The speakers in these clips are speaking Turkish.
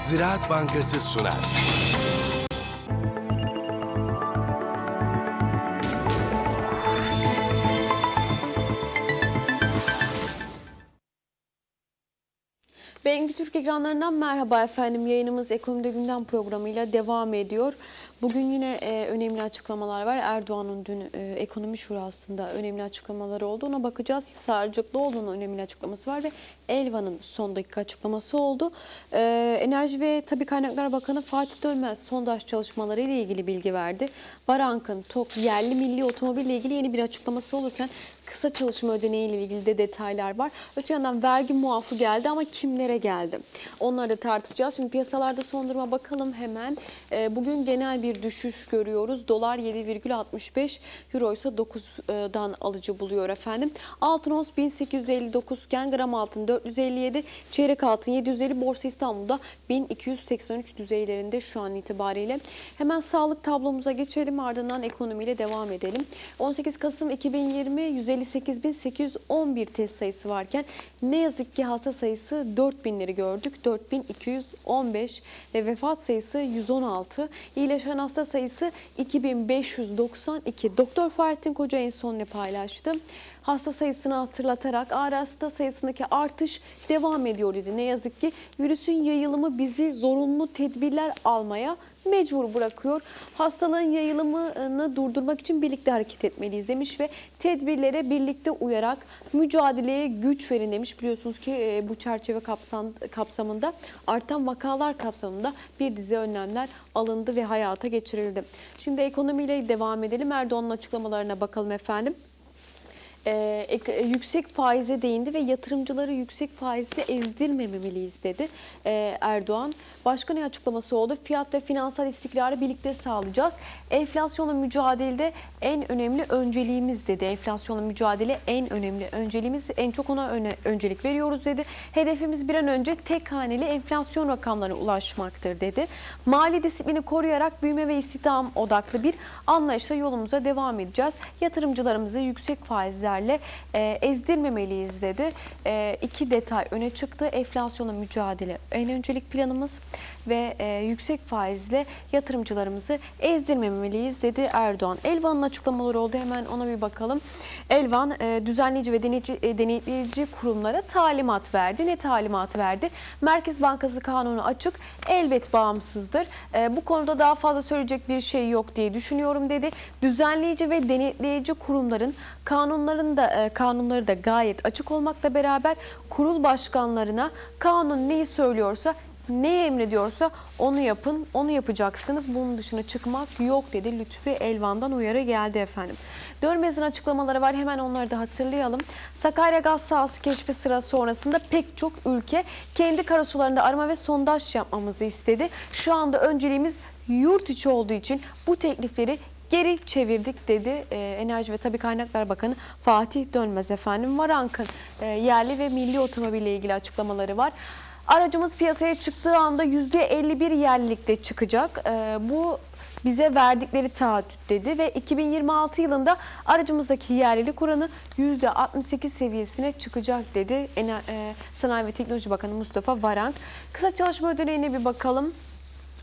Ziraat Bankası sunar. Bengi Türk ekranlarından merhaba efendim. Yayınımız Ekonomide Gündem programıyla devam ediyor. Bugün yine e, önemli açıklamalar var. Erdoğan'ın dün e, ekonomi şurasında önemli açıklamaları oldu. Ona bakacağız. Sarcıklıoğlu'nun önemli açıklaması var ve Elvan'ın son dakika açıklaması oldu. E, Enerji ve Tabi Kaynaklar Bakanı Fatih Dönmez sondaj çalışmaları ile ilgili bilgi verdi. Varank'ın TOK yerli milli otomobille ilgili yeni bir açıklaması olurken kısa çalışma ödeneği ile ilgili de detaylar var. Öte yandan vergi muafı geldi ama kimlere geldi? Onları da tartışacağız. Şimdi piyasalarda son duruma bakalım hemen. Ee, bugün genel bir düşüş görüyoruz. Dolar 7,65, Euro ise 9'dan alıcı buluyor efendim. Altın ons 1859 iken gram altın 457, çeyrek altın 750, Borsa İstanbul'da 1283 düzeylerinde şu an itibariyle. Hemen sağlık tablomuza geçelim ardından ekonomiyle devam edelim. 18 Kasım 2020 158.811 test sayısı varken ne yazık ki hasta sayısı 4000'leri gördük. 4215 ve vefat sayısı 116. İyileşen hasta sayısı 2592. Doktor Fahrettin Koca en son ne paylaştı? Hasta sayısını hatırlatarak ağrı hasta sayısındaki artış devam ediyor dedi. Ne yazık ki virüsün yayılımı bizi zorunlu tedbirler almaya mecbur bırakıyor. Hastalığın yayılımını durdurmak için birlikte hareket etmeliyiz demiş ve tedbirlere birlikte uyarak mücadeleye güç verin demiş. Biliyorsunuz ki e, bu çerçeve kapsam, kapsamında artan vakalar kapsamında bir dizi önlemler alındı ve hayata geçirildi. Şimdi ekonomiyle devam edelim. Erdoğan'ın açıklamalarına bakalım efendim e, ek- yüksek faize değindi ve yatırımcıları yüksek faizle ezdirmemeliyiz dedi e, Erdoğan. Başka ne açıklaması oldu? Fiyat ve finansal istikrarı birlikte sağlayacağız. Enflasyonla mücadelede en önemli önceliğimiz dedi. Enflasyonla mücadele en önemli önceliğimiz. En çok ona öne, öncelik veriyoruz dedi. Hedefimiz bir an önce tek haneli enflasyon rakamlarına ulaşmaktır dedi. Mali disiplini koruyarak büyüme ve istihdam odaklı bir anlayışla yolumuza devam edeceğiz. Yatırımcılarımızı yüksek faizlerle e, ezdirmemeliyiz dedi. E, iki detay öne çıktı. Enflasyonla mücadele en öncelik planımız ve e, yüksek faizle yatırımcılarımızı ezdirmemeliyiz dedi Erdoğan. Elvan'ın açıklamaları oldu. Hemen ona bir bakalım. Elvan e, düzenleyici ve deneyici, e, denetleyici kurumlara talimat verdi. Ne talimat verdi? Merkez Bankası kanunu açık, elbet bağımsızdır. E, bu konuda daha fazla söyleyecek bir şey yok diye düşünüyorum dedi. Düzenleyici ve denetleyici kurumların kanunların da e, kanunları da gayet açık olmakla beraber kurul başkanlarına kanun neyi söylüyorsa ne emrediyorsa onu yapın, onu yapacaksınız. Bunun dışına çıkmak yok dedi. Lütfi Elvan'dan uyarı geldi efendim. Dönmez'in açıklamaları var. Hemen onları da hatırlayalım. Sakarya gaz sahası keşfi sırası sonrasında pek çok ülke kendi karasularında arama ve sondaj yapmamızı istedi. Şu anda önceliğimiz yurt içi olduğu için bu teklifleri geri çevirdik dedi e, Enerji ve Tabi Kaynaklar Bakanı Fatih Dönmez efendim. Varank'ın e, yerli ve milli otomobille ilgili açıklamaları var. Aracımız piyasaya çıktığı anda %51 yerlilikte çıkacak. Ee, bu bize verdikleri taahhüt dedi ve 2026 yılında aracımızdaki yerlilik oranı %68 seviyesine çıkacak dedi e, Sanayi ve Teknoloji Bakanı Mustafa Varank. Kısa çalışma ödeneğine bir bakalım.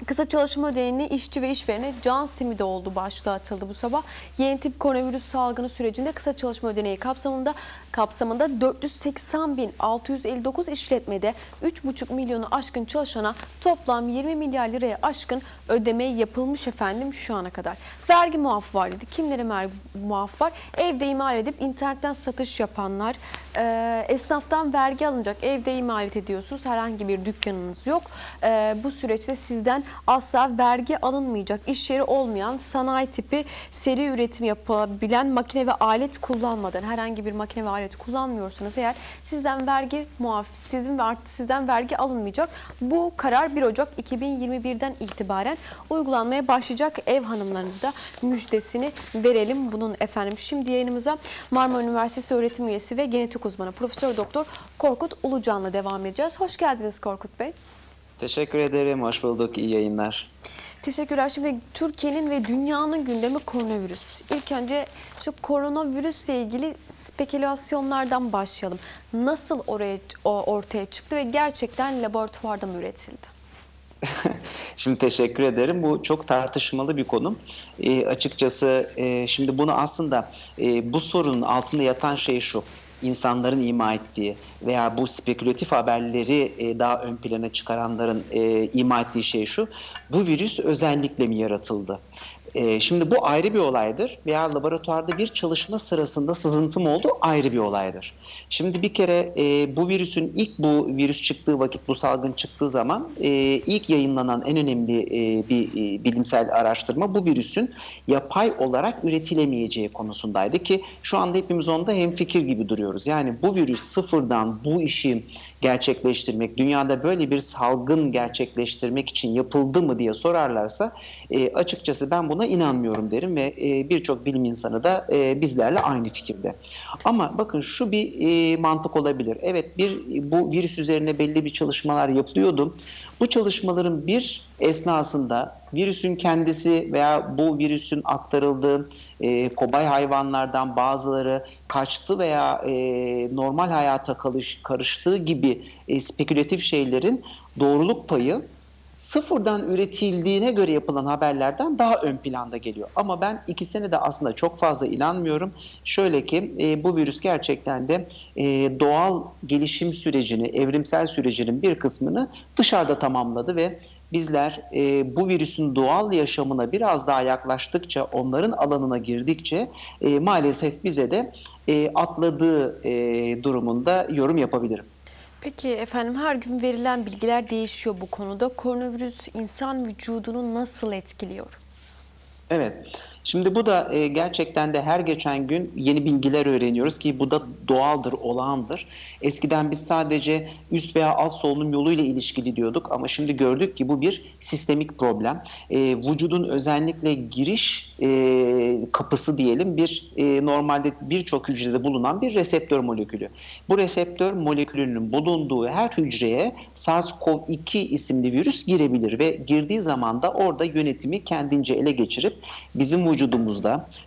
Kısa çalışma ödeneğini işçi ve işverene can simidi oldu başlığı atıldı bu sabah. Yeni tip koronavirüs salgını sürecinde kısa çalışma ödeneği kapsamında kapsamında 480.659 işletmede 3,5 milyonu aşkın çalışana toplam 20 milyar liraya aşkın ödeme yapılmış efendim şu ana kadar. Vergi muafı var dedi. Kimlere muafı var? Evde imal edip internetten satış yapanlar, e, esnaftan vergi alınacak. Evde imalat ediyorsunuz. Herhangi bir dükkanınız yok. E, bu süreçte sizden asla vergi alınmayacak. İş yeri olmayan sanayi tipi seri üretim yapabilen makine ve alet kullanmadan herhangi bir makine ve alet kullanmıyorsanız eğer sizden vergi muaf, sizin ve artı sizden vergi alınmayacak. Bu karar 1 Ocak 2021'den itibaren uygulanmaya başlayacak ev hanımlarına da müjdesini verelim bunun efendim. Şimdi yayınımıza Marmara Üniversitesi öğretim üyesi ve genetik uzmanı Profesör Doktor Korkut Ulucan'la devam edeceğiz. Hoş geldiniz Korkut Bey. Teşekkür ederim. Hoş bulduk. İyi yayınlar. Teşekkürler. Şimdi Türkiye'nin ve dünyanın gündemi koronavirüs. İlk önce şu koronavirüsle ilgili spekülasyonlardan başlayalım. Nasıl oraya ortaya çıktı ve gerçekten laboratuvarda mı üretildi? Şimdi teşekkür ederim. Bu çok tartışmalı bir konu. E, açıkçası e, şimdi bunu aslında e, bu sorunun altında yatan şey şu. insanların ima ettiği veya bu spekülatif haberleri e, daha ön plana çıkaranların e, ima ettiği şey şu. Bu virüs özellikle mi yaratıldı? E, şimdi bu ayrı bir olaydır veya laboratuvarda bir çalışma sırasında sızıntı mı oldu ayrı bir olaydır. Şimdi bir kere e, bu virüsün ilk bu virüs çıktığı vakit bu salgın çıktığı zaman e, ilk yayınlanan en önemli e, bir e, bilimsel araştırma bu virüsün yapay olarak üretilemeyeceği konusundaydı ki şu anda hepimiz onda hemfikir gibi duruyoruz. Yani bu virüs sıfırdan bu işi gerçekleştirmek, dünyada böyle bir salgın gerçekleştirmek için yapıldı mı diye sorarlarsa e, açıkçası ben buna inanmıyorum derim ve e, birçok bilim insanı da e, bizlerle aynı fikirde. Ama bakın şu bir e, mantık olabilir. Evet bir bu virüs üzerine belli bir çalışmalar yapılıyordu. Bu çalışmaların bir esnasında virüsün kendisi veya bu virüsün aktarıldığı e, kobay hayvanlardan bazıları kaçtı veya e, normal hayata karış, karıştığı gibi e, spekülatif şeylerin doğruluk payı sıfırdan üretildiğine göre yapılan haberlerden daha ön planda geliyor. Ama ben ikisine de aslında çok fazla inanmıyorum. Şöyle ki e, bu virüs gerçekten de e, doğal gelişim sürecini, evrimsel sürecinin bir kısmını dışarıda tamamladı ve bizler e, bu virüsün doğal yaşamına biraz daha yaklaştıkça, onların alanına girdikçe e, maalesef bize de e, atladığı e, durumunda yorum yapabilirim. Peki efendim her gün verilen bilgiler değişiyor bu konuda. Koronavirüs insan vücudunu nasıl etkiliyor? Evet. Şimdi bu da e, gerçekten de her geçen gün yeni bilgiler öğreniyoruz ki bu da doğaldır, olağandır. Eskiden biz sadece üst veya alt solunum yoluyla ilişkili diyorduk ama şimdi gördük ki bu bir sistemik problem. E, vücudun özellikle giriş e, kapısı diyelim bir e, normalde birçok hücrede bulunan bir reseptör molekülü. Bu reseptör molekülünün bulunduğu her hücreye SARS-CoV-2 isimli virüs girebilir ve girdiği zaman da orada yönetimi kendince ele geçirip bizim vücudumuzda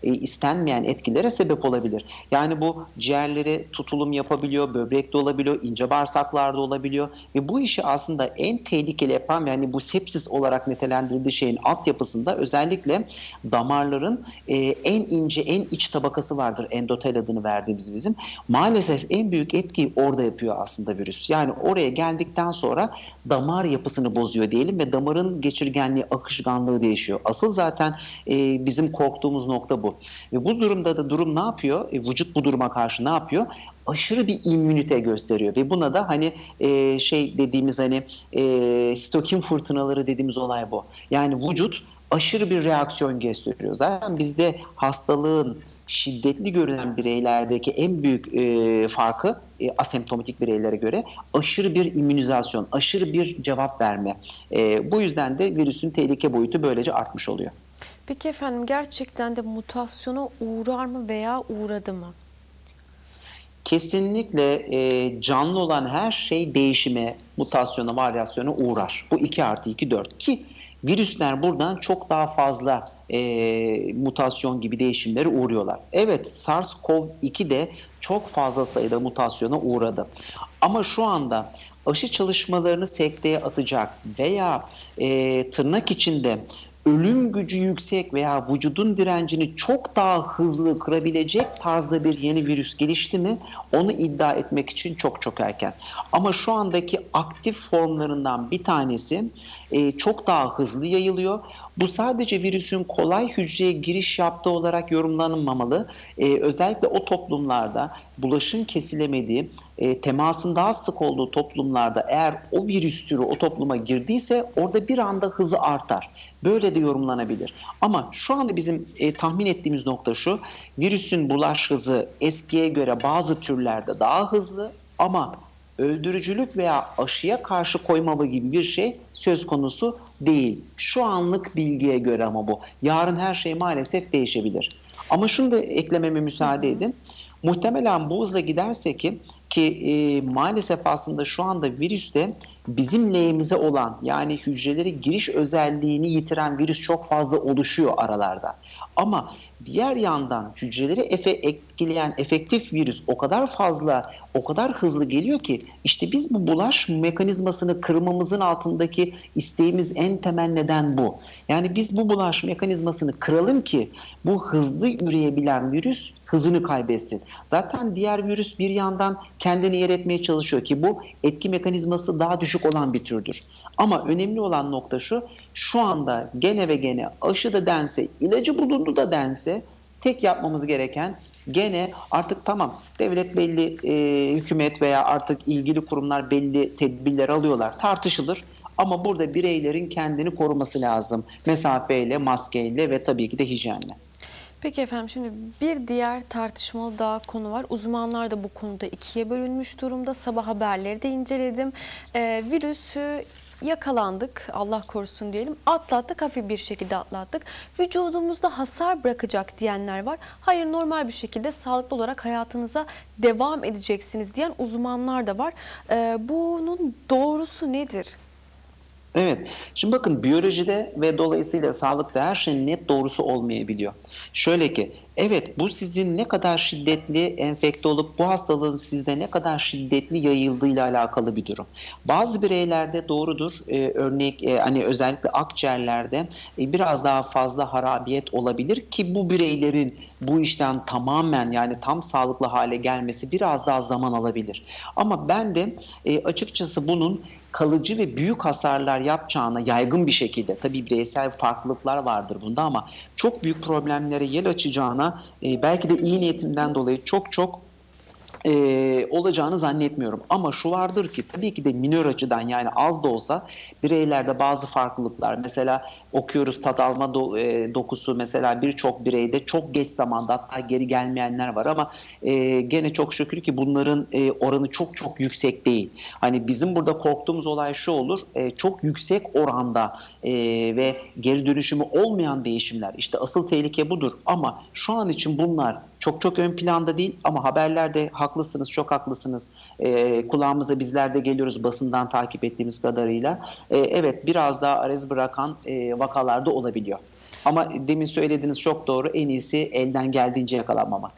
e, istenmeyen etkilere sebep olabilir. Yani bu ciğerlere tutulum yapabiliyor, böbrekte olabiliyor, ince bağırsaklarda olabiliyor ve bu işi aslında en tehlikeli yapan yani bu sepsis olarak nitelendirildiği şeyin altyapısında özellikle damarların e, en ince, en iç tabakası vardır endotel adını verdiğimiz bizim. Maalesef en büyük etkiyi orada yapıyor aslında virüs. Yani oraya geldikten sonra damar yapısını bozuyor diyelim ve damarın geçirgenliği, akışkanlığı değişiyor. Asıl zaten e, bizim korktuğumuz nokta bu. Ve bu durumda da durum ne yapıyor? E, vücut bu duruma karşı ne yapıyor? aşırı bir immünite gösteriyor ve buna da hani e, şey dediğimiz hani e, stokin fırtınaları dediğimiz olay bu. Yani vücut aşırı bir reaksiyon gösteriyor. Zaten bizde hastalığın şiddetli görülen bireylerdeki en büyük e, farkı e, asemptomatik bireylere göre aşırı bir immünizasyon, aşırı bir cevap verme. E, bu yüzden de virüsün tehlike boyutu böylece artmış oluyor. Peki efendim gerçekten de mutasyona uğrar mı veya uğradı mı? Kesinlikle e, canlı olan her şey değişime, mutasyona, varyasyona uğrar. Bu 2 artı 2 4 ki virüsler buradan çok daha fazla e, mutasyon gibi değişimlere uğruyorlar. Evet SARS-CoV-2 de çok fazla sayıda mutasyona uğradı. Ama şu anda aşı çalışmalarını sekteye atacak veya e, tırnak içinde ölüm gücü yüksek veya vücudun direncini çok daha hızlı kırabilecek tarzda bir yeni virüs gelişti mi onu iddia etmek için çok çok erken. Ama şu andaki aktif formlarından bir tanesi e, çok daha hızlı yayılıyor. Bu sadece virüsün kolay hücreye giriş yaptığı olarak yorumlanmamalı. Ee, özellikle o toplumlarda bulaşın kesilemediği, e, temasın daha sık olduğu toplumlarda eğer o virüs türü o topluma girdiyse orada bir anda hızı artar. Böyle de yorumlanabilir. Ama şu anda bizim e, tahmin ettiğimiz nokta şu, virüsün bulaş hızı eskiye göre bazı türlerde daha hızlı ama öldürücülük veya aşıya karşı koymama gibi bir şey söz konusu değil. Şu anlık bilgiye göre ama bu. Yarın her şey maalesef değişebilir. Ama şunu da eklememe müsaade edin. Muhtemelen bu hızla giderse ki ki e, maalesef aslında şu anda virüste bizim lehimize olan yani hücrelere giriş özelliğini yitiren virüs çok fazla oluşuyor aralarda. Ama diğer yandan hücreleri efe etkileyen efektif virüs o kadar fazla, o kadar hızlı geliyor ki işte biz bu bulaş mekanizmasını kırmamızın altındaki isteğimiz en temel neden bu. Yani biz bu bulaş mekanizmasını kıralım ki bu hızlı üreyebilen virüs hızını kaybetsin. Zaten diğer virüs bir yandan kendini yer etmeye çalışıyor ki bu etki mekanizması daha düşük olan bir türdür. Ama önemli olan nokta şu, şu anda gene ve gene aşı da dense, ilacı bulundu da dense tek yapmamız gereken gene artık tamam devlet belli e, hükümet veya artık ilgili kurumlar belli tedbirler alıyorlar tartışılır. Ama burada bireylerin kendini koruması lazım. Mesafeyle, maskeyle ve tabii ki de hijyenle. Peki efendim şimdi bir diğer tartışmalı daha konu var. Uzmanlar da bu konuda ikiye bölünmüş durumda. Sabah haberleri de inceledim. Ee, virüsü yakalandık Allah korusun diyelim atlattık hafif bir şekilde atlattık vücudumuzda hasar bırakacak diyenler var hayır normal bir şekilde sağlıklı olarak hayatınıza devam edeceksiniz diyen uzmanlar da var Ee, bunun doğrusu nedir? Evet. Şimdi bakın biyolojide ve dolayısıyla sağlıkta her şeyin net doğrusu olmayabiliyor. Şöyle ki evet bu sizin ne kadar şiddetli enfekte olup bu hastalığın sizde ne kadar şiddetli yayıldığıyla alakalı bir durum. Bazı bireylerde doğrudur. Ee, örnek e, hani özellikle akciğerlerde e, biraz daha fazla harabiyet olabilir ki bu bireylerin bu işten tamamen yani tam sağlıklı hale gelmesi biraz daha zaman alabilir. Ama ben de e, açıkçası bunun kalıcı ve büyük hasarlar yapacağına yaygın bir şekilde tabii bireysel farklılıklar vardır bunda ama çok büyük problemlere yel açacağına e, belki de iyi niyetimden dolayı çok çok e, olacağını zannetmiyorum. Ama şu vardır ki tabii ki de minör açıdan yani az da olsa bireylerde bazı farklılıklar mesela okuyoruz tat alma do- e, dokusu mesela birçok bireyde çok geç zamanda hatta geri gelmeyenler var ama e, gene çok şükür ki bunların e, oranı çok çok yüksek değil. Hani bizim burada korktuğumuz olay şu olur e, çok yüksek oranda e, ve geri dönüşümü olmayan değişimler işte asıl tehlike budur ama şu an için bunlar çok çok ön planda değil ama haberlerde haklısınız, çok haklısınız. Ee, kulağımıza bizler de geliyoruz basından takip ettiğimiz kadarıyla. Ee, evet biraz daha arız bırakan e, vakalarda olabiliyor. Ama demin söylediğiniz çok doğru. En iyisi elden geldiğince yakalanmamak.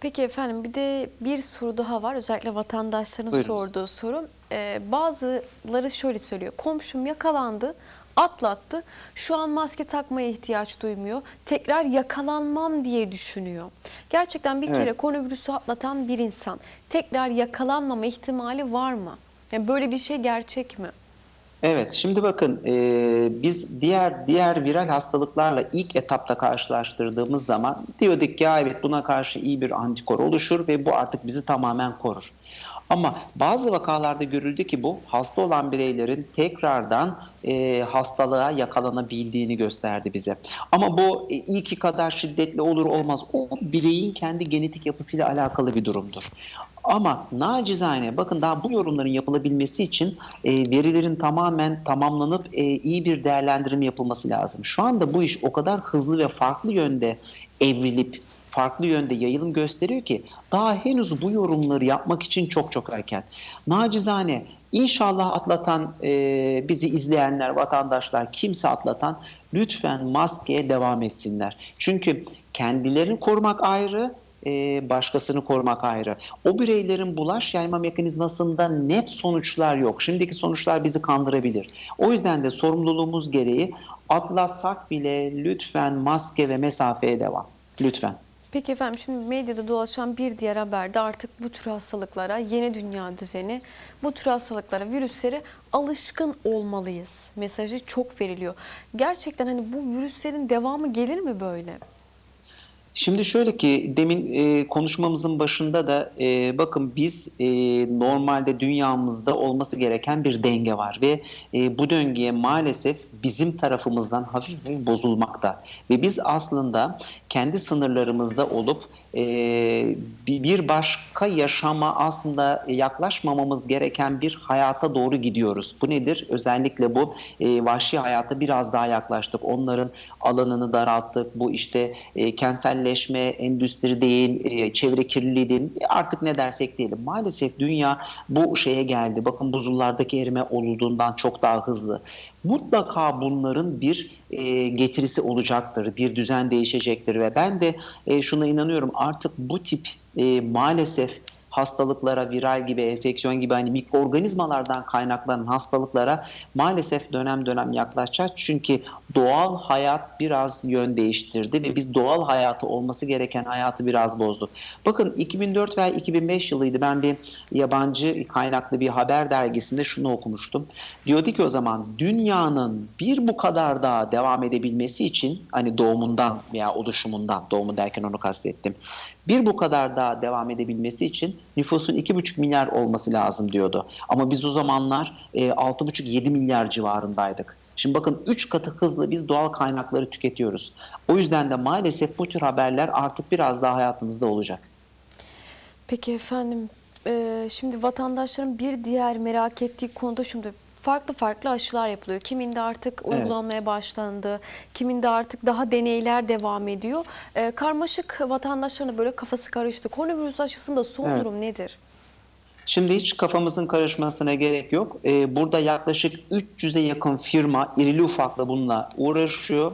Peki efendim bir de bir soru daha var. Özellikle vatandaşların Buyurun. sorduğu soru. Ee, bazıları şöyle söylüyor. Komşum yakalandı, atlattı. Şu an maske takmaya ihtiyaç duymuyor. Tekrar yakalanmam diye düşünüyor. Gerçekten bir Evet. kere koronavirüsü atlatan bir insan tekrar yakalanmama ihtimali var mı? Yani böyle bir şey gerçek mi? Evet, şimdi bakın e, biz diğer diğer viral hastalıklarla ilk etapta karşılaştırdığımız zaman diyorduk ki ya evet buna karşı iyi bir antikor oluşur ve bu artık bizi tamamen korur. Ama bazı vakalarda görüldü ki bu hasta olan bireylerin tekrardan e, hastalığa yakalanabildiğini gösterdi bize. Ama bu e, ilki kadar şiddetli olur olmaz. O bireyin kendi genetik yapısıyla alakalı bir durumdur. Ama nacizane bakın daha bu yorumların yapılabilmesi için e, verilerin tamamen tamamlanıp e, iyi bir değerlendirim yapılması lazım. Şu anda bu iş o kadar hızlı ve farklı yönde evrilip farklı yönde yayılım gösteriyor ki daha henüz bu yorumları yapmak için çok çok erken. Nacizane inşallah atlatan e, bizi izleyenler, vatandaşlar kimse atlatan lütfen maskeye devam etsinler. Çünkü kendilerini korumak ayrı, e, başkasını korumak ayrı. O bireylerin bulaş yayma mekanizmasında net sonuçlar yok. Şimdiki sonuçlar bizi kandırabilir. O yüzden de sorumluluğumuz gereği atlatsak bile lütfen maske ve mesafeye devam. Lütfen. Peki efendim şimdi medyada dolaşan bir diğer haberde artık bu tür hastalıklara, yeni dünya düzeni, bu tür hastalıklara, virüslere alışkın olmalıyız mesajı çok veriliyor. Gerçekten hani bu virüslerin devamı gelir mi böyle? Şimdi şöyle ki demin e, konuşmamızın başında da e, bakın biz e, normalde dünyamızda olması gereken bir denge var ve e, bu döngüye maalesef bizim tarafımızdan hafif hafif bozulmakta ve biz aslında kendi sınırlarımızda olup e, bir başka yaşama aslında yaklaşmamamız gereken bir hayata doğru gidiyoruz. Bu nedir? Özellikle bu e, vahşi hayata biraz daha yaklaştık. Onların alanını daralttık. Bu işte e, kentsel küreselleşme, endüstri deyin, e, çevre kirliliği deyin e, artık ne dersek diyelim. Maalesef dünya bu şeye geldi. Bakın buzullardaki erime olduğundan çok daha hızlı. Mutlaka bunların bir e, getirisi olacaktır, bir düzen değişecektir ve ben de e, şuna inanıyorum artık bu tip e, maalesef hastalıklara, viral gibi, enfeksiyon gibi hani mikroorganizmalardan kaynaklanan hastalıklara maalesef dönem dönem yaklaşacağız. Çünkü doğal hayat biraz yön değiştirdi ve biz doğal hayatı olması gereken hayatı biraz bozduk. Bakın 2004 veya 2005 yılıydı ben bir yabancı kaynaklı bir haber dergisinde şunu okumuştum. Diyordu ki o zaman dünyanın bir bu kadar daha devam edebilmesi için hani doğumundan veya oluşumundan doğumu derken onu kastettim. Bir bu kadar daha devam edebilmesi için nüfusun 2,5 milyar olması lazım diyordu. Ama biz o zamanlar e, 6,5-7 milyar civarındaydık. Şimdi bakın 3 katı hızla biz doğal kaynakları tüketiyoruz. O yüzden de maalesef bu tür haberler artık biraz daha hayatımızda olacak. Peki efendim e, şimdi vatandaşların bir diğer merak ettiği konuda şimdi farklı farklı aşılar yapılıyor. Kiminde artık Evet. uygulanmaya başlandı, kiminde artık daha deneyler devam ediyor. E, karmaşık vatandaşların böyle kafası karıştı. Koronavirüs aşısında son Evet. durum nedir? Şimdi hiç kafamızın karışmasına gerek yok. Ee, burada yaklaşık 300'e yakın firma irili ufaklı bununla uğraşıyor.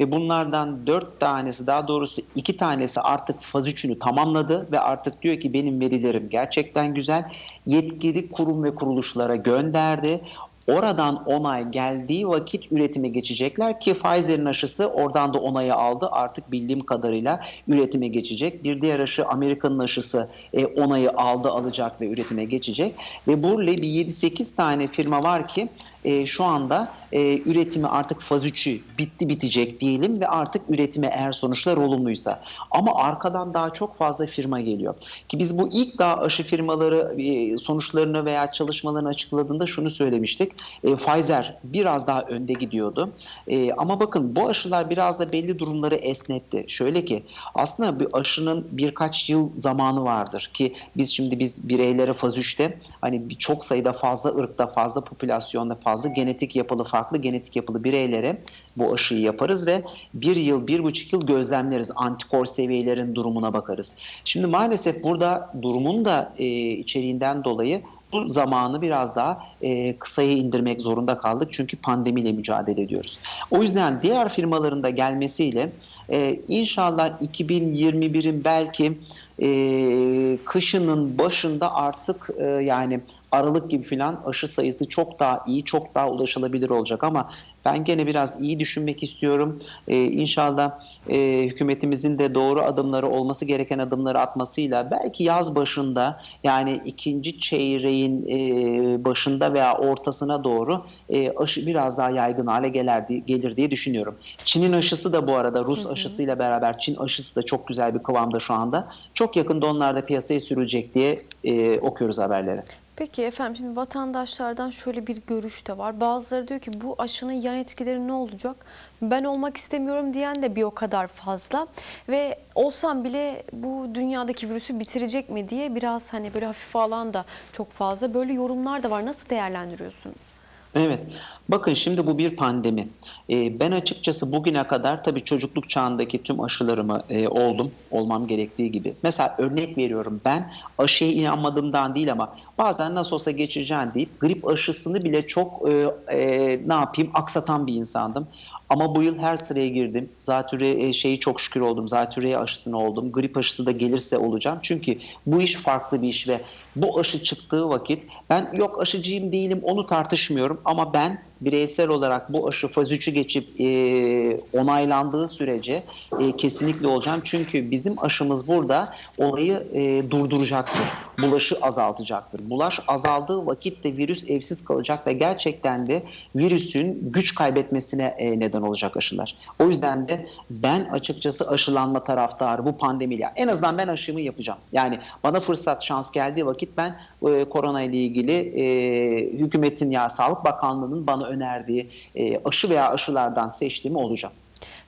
Ve bunlardan 4 tanesi daha doğrusu 2 tanesi artık faz 3'ünü tamamladı ve artık diyor ki benim verilerim gerçekten güzel. Yetkili kurum ve kuruluşlara gönderdi. Oradan onay geldiği vakit üretime geçecekler ki Pfizer'in aşısı oradan da onayı aldı. Artık bildiğim kadarıyla üretime geçecek. Bir diğer aşı Amerika'nın aşısı e, onayı aldı, alacak ve üretime geçecek. Ve burada bir 7-8 tane firma var ki e, şu anda e, üretimi artık faz 3'ü bitti bitecek diyelim ve artık üretime eğer sonuçlar olumluysa. Ama arkadan daha çok fazla firma geliyor. Ki biz bu ilk daha aşı firmaları e, sonuçlarını veya çalışmalarını açıkladığında şunu söylemiştik. E, Pfizer biraz daha önde gidiyordu. E, ama bakın bu aşılar biraz da belli durumları esnetti. Şöyle ki aslında bir aşının birkaç yıl zamanı vardır ki biz şimdi biz bireylere faz 3'te hani çok sayıda fazla ırkta, fazla popülasyonda, fazla genetik yapılı, farklı genetik yapılı bireylere bu aşıyı yaparız ve bir yıl, bir buçuk yıl gözlemleriz. Antikor seviyelerin durumuna bakarız. Şimdi maalesef burada durumun da e, içeriğinden dolayı bu zamanı biraz daha e, kısaya indirmek zorunda kaldık. Çünkü pandemiyle mücadele ediyoruz. O yüzden diğer firmaların da gelmesiyle e, inşallah 2021'in belki e, kışının başında artık e, yani Aralık gibi filan aşı sayısı çok daha iyi, çok daha ulaşılabilir olacak ama ben gene biraz iyi düşünmek istiyorum. E, inşallah e, hükümetimizin de doğru adımları olması gereken adımları atmasıyla belki yaz başında yani ikinci çeyreğin e, başında veya ortasına doğru e, aşı biraz daha yaygın hale gelir, diye- gelir diye düşünüyorum. Çin'in aşısı da bu arada Rus aşısıyla beraber Çin aşısı da çok güzel bir kıvamda şu anda. Çok yakında onlar da piyasaya sürülecek diye e, okuyoruz haberleri. Peki efendim şimdi vatandaşlardan şöyle bir görüş de var. Bazıları diyor ki bu aşının yan etkileri ne olacak? Ben olmak istemiyorum diyen de bir o kadar fazla. Ve olsam bile bu dünyadaki virüsü bitirecek mi diye biraz hani böyle hafife alan da çok fazla. Böyle yorumlar da var. Nasıl değerlendiriyorsunuz? Evet. Bakın şimdi bu bir pandemi. Ee, ben açıkçası bugüne kadar tabii çocukluk çağındaki tüm aşılarımı e, oldum. Olmam gerektiği gibi. Mesela örnek veriyorum ben aşıya inanmadığımdan değil ama bazen nasıl olsa geçeceğim deyip grip aşısını bile çok e, e, ne yapayım aksatan bir insandım. Ama bu yıl her sıraya girdim. Zatürre e, şeyi çok şükür oldum. Zatürre aşısını oldum. Grip aşısı da gelirse olacağım. Çünkü bu iş farklı bir iş ve bu aşı çıktığı vakit ben yok aşıcıyım değilim onu tartışmıyorum ama ben bireysel olarak bu aşı faz 3'ü geçip e, onaylandığı sürece e, kesinlikle olacağım. Çünkü bizim aşımız burada olayı e, durduracaktır. Bulaşı azaltacaktır. Bulaş azaldığı vakit de virüs evsiz kalacak ve gerçekten de virüsün güç kaybetmesine e, neden olacak aşılar. O yüzden de ben açıkçası aşılanma taraftarı bu pandemiyle. En azından ben aşımı yapacağım. Yani bana fırsat, şans geldiği vakit ben e, korona ile ilgili e, hükümetin ya Sağlık Bakanlığı'nın bana önerdiği e, aşı veya aşılardan seçtiğimi olacağım.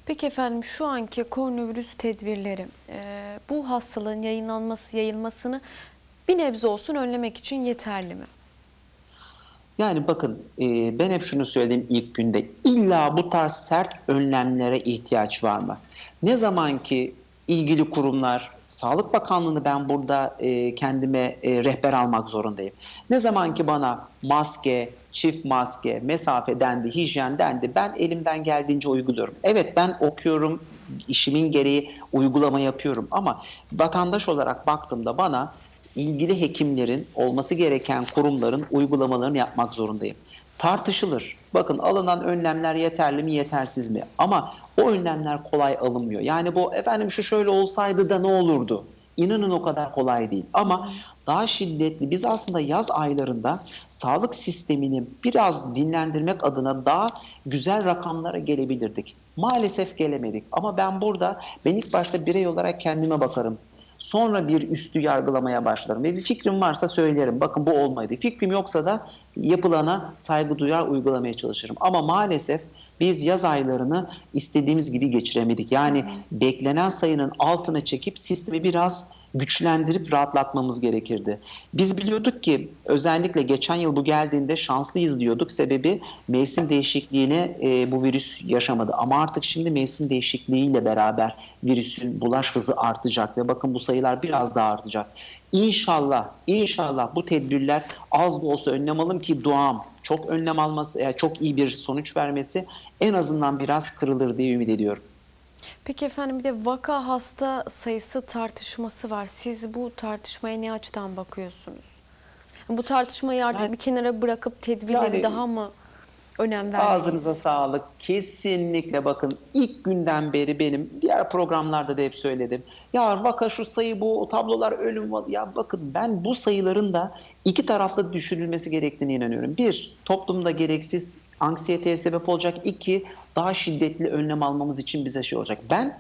Peki efendim şu anki koronavirüs tedbirleri e, bu hastalığın yayınlanması, yayılmasını bir nebze olsun önlemek için yeterli mi? Yani bakın e, ben hep şunu söyledim ilk günde illa bu tarz sert önlemlere ihtiyaç var mı? Ne zaman ki ilgili kurumlar, Sağlık Bakanlığı'nı ben burada e, kendime e, rehber almak zorundayım. Ne zaman ki bana maske, çift maske, mesafe dendi, hijyen dendi ben elimden geldiğince uyguluyorum. Evet ben okuyorum, işimin gereği uygulama yapıyorum ama vatandaş olarak baktığımda bana ilgili hekimlerin olması gereken kurumların uygulamalarını yapmak zorundayım. Tartışılır. Bakın alınan önlemler yeterli mi yetersiz mi? Ama o önlemler kolay alınmıyor. Yani bu efendim şu şöyle olsaydı da ne olurdu? İnanın o kadar kolay değil. Ama daha şiddetli biz aslında yaz aylarında sağlık sistemini biraz dinlendirmek adına daha güzel rakamlara gelebilirdik. Maalesef gelemedik. Ama ben burada ben ilk başta birey olarak kendime bakarım. Sonra bir üstü yargılamaya başlarım. Ve bir fikrim varsa söylerim. Bakın bu olmaydı. Fikrim yoksa da yapılana saygı duyar uygulamaya çalışırım. Ama maalesef biz yaz aylarını istediğimiz gibi geçiremedik. Yani beklenen sayının altına çekip sistemi biraz güçlendirip rahatlatmamız gerekirdi. Biz biliyorduk ki özellikle geçen yıl bu geldiğinde şanslıyız diyorduk. Sebebi mevsim değişikliğine e, bu virüs yaşamadı. Ama artık şimdi mevsim değişikliğiyle beraber virüsün bulaş hızı artacak ve bakın bu sayılar biraz daha artacak. İnşallah, inşallah bu tedbirler az da olsa önlem alım ki duam çok önlem alması, e, çok iyi bir sonuç vermesi en azından biraz kırılır diye ümit ediyorum. Peki efendim bir de vaka hasta sayısı tartışması var. Siz bu tartışmaya ne açıdan bakıyorsunuz? Bu tartışmayı artık Ben- bir kenara bırakıp tedbirleri Yani- daha mı önem vermeliyiz? Ağzınıza sağlık. Kesinlikle bakın ilk günden beri benim diğer programlarda da hep söyledim. Ya vaka şu sayı bu tablolar ölüm var. Ya bakın ben bu sayıların da iki taraflı düşürülmesi gerektiğine inanıyorum. Bir, toplumda gereksiz anksiyeteye sebep olacak. İki, daha şiddetli önlem almamız için bize şey olacak. Ben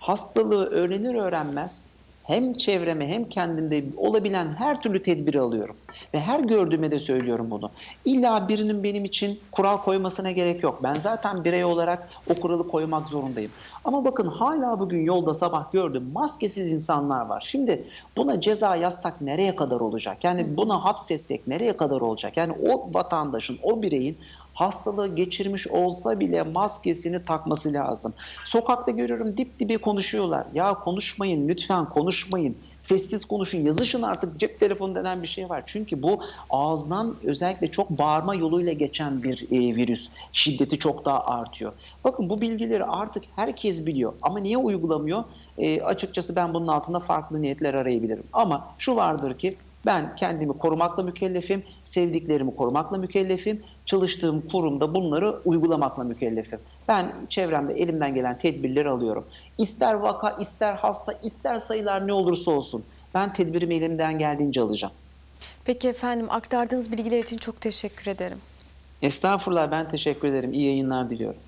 hastalığı öğrenir öğrenmez hem çevreme hem kendimde olabilen her türlü tedbiri alıyorum. Ve her gördüğüme de söylüyorum bunu. İlla birinin benim için kural koymasına gerek yok. Ben zaten birey olarak o kuralı koymak zorundayım. Ama bakın hala bugün yolda sabah gördüm maskesiz insanlar var. Şimdi buna ceza yazsak nereye kadar olacak? Yani buna hapsetsek nereye kadar olacak? Yani o vatandaşın, o bireyin hastalığı geçirmiş olsa bile maskesini takması lazım. Sokakta görüyorum dip dibe konuşuyorlar. Ya konuşmayın lütfen konuşmayın. Sessiz konuşun yazışın artık cep telefonu denen bir şey var. Çünkü bu ağızdan özellikle çok bağırma yoluyla geçen bir e, virüs. Şiddeti çok daha artıyor. Bakın bu bilgileri artık herkes biliyor. Ama niye uygulamıyor? E, açıkçası ben bunun altında farklı niyetler arayabilirim. Ama şu vardır ki ben kendimi korumakla mükellefim, sevdiklerimi korumakla mükellefim, çalıştığım kurumda bunları uygulamakla mükellefim. Ben çevremde elimden gelen tedbirleri alıyorum. İster vaka, ister hasta, ister sayılar ne olursa olsun. Ben tedbirimi elimden geldiğince alacağım. Peki efendim aktardığınız bilgiler için çok teşekkür ederim. Estağfurullah ben teşekkür ederim. İyi yayınlar diliyorum.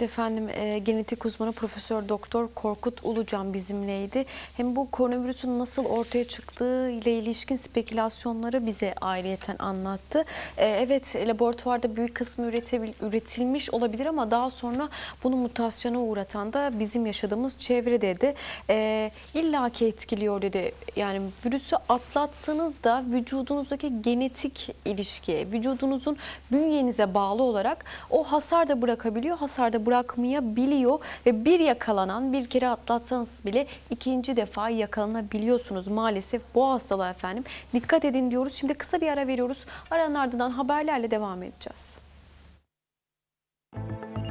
Efendim e, genetik uzmanı Profesör Doktor Korkut Ulucan bizimleydi. Hem bu koronavirüsün nasıl ortaya çıktığı ile ilişkin spekülasyonları bize ayrıyeten anlattı. E, evet laboratuvarda büyük kısmı üretilmiş olabilir ama daha sonra bunu mutasyona uğratan da bizim yaşadığımız çevre dedi. E, İlla ki etkiliyor dedi. Yani virüsü atlatsanız da vücudunuzdaki genetik ilişkiye, vücudunuzun bünyenize bağlı olarak o hasar da bırakabiliyor, hasar da geride bırakmayabiliyor ve bir yakalanan bir kere atlatsanız bile ikinci defa yakalanabiliyorsunuz maalesef bu hastalığa efendim. Dikkat edin diyoruz. Şimdi kısa bir ara veriyoruz. Aranın ardından haberlerle devam edeceğiz. Müzik